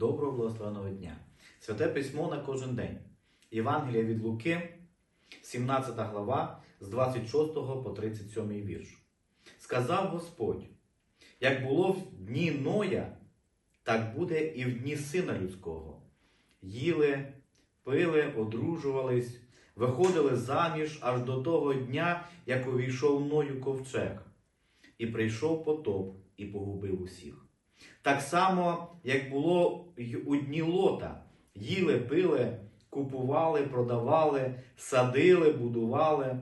Доброго благословеного дня! Святе письмо на кожен день. Євангелія від Луки, 17 глава, з 26 по 37 вірш. Сказав Господь: як було в дні Ноя, так буде і в дні сина людського. Їли, пили, одружувались, виходили заміж аж до того дня, як увійшов Ною ковчег, і прийшов потоп і погубив усіх. Так само, як було й у дні лота, їли, пили, купували, продавали, садили, будували.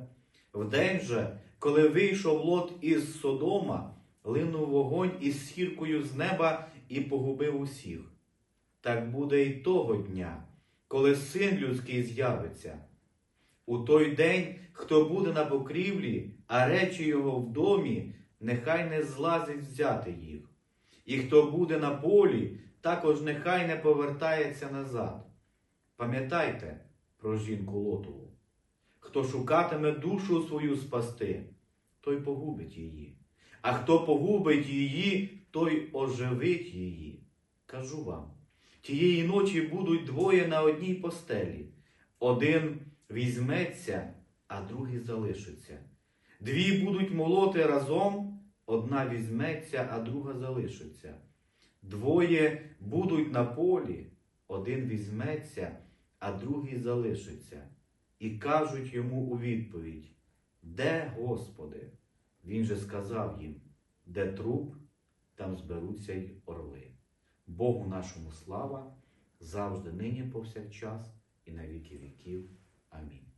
Вдень же, коли вийшов лот із Содома, линув вогонь із сіркою з неба і погубив усіх. Так буде й того дня, коли син людський з'явиться. У той день, хто буде на покрівлі, а речі його в домі, нехай не злазить взяти їх. І хто буде на полі, також нехай не повертається назад. Пам'ятайте про жінку Лотову. Хто шукатиме душу свою спасти, той погубить її. А хто погубить її, той оживить її. Кажу вам, тієї ночі будуть двоє на одній постелі. Один візьметься, а другий залишиться. Дві будуть молоти разом, одна візьметься, а друга залишиться. Двоє будуть на полі, один візьметься, а другий залишиться. І кажуть йому у відповідь: Де, Господи? Він же сказав їм, де труп, там зберуться й орли. Богу нашому слава, завжди нині повсякчас і на віки віків. Амінь.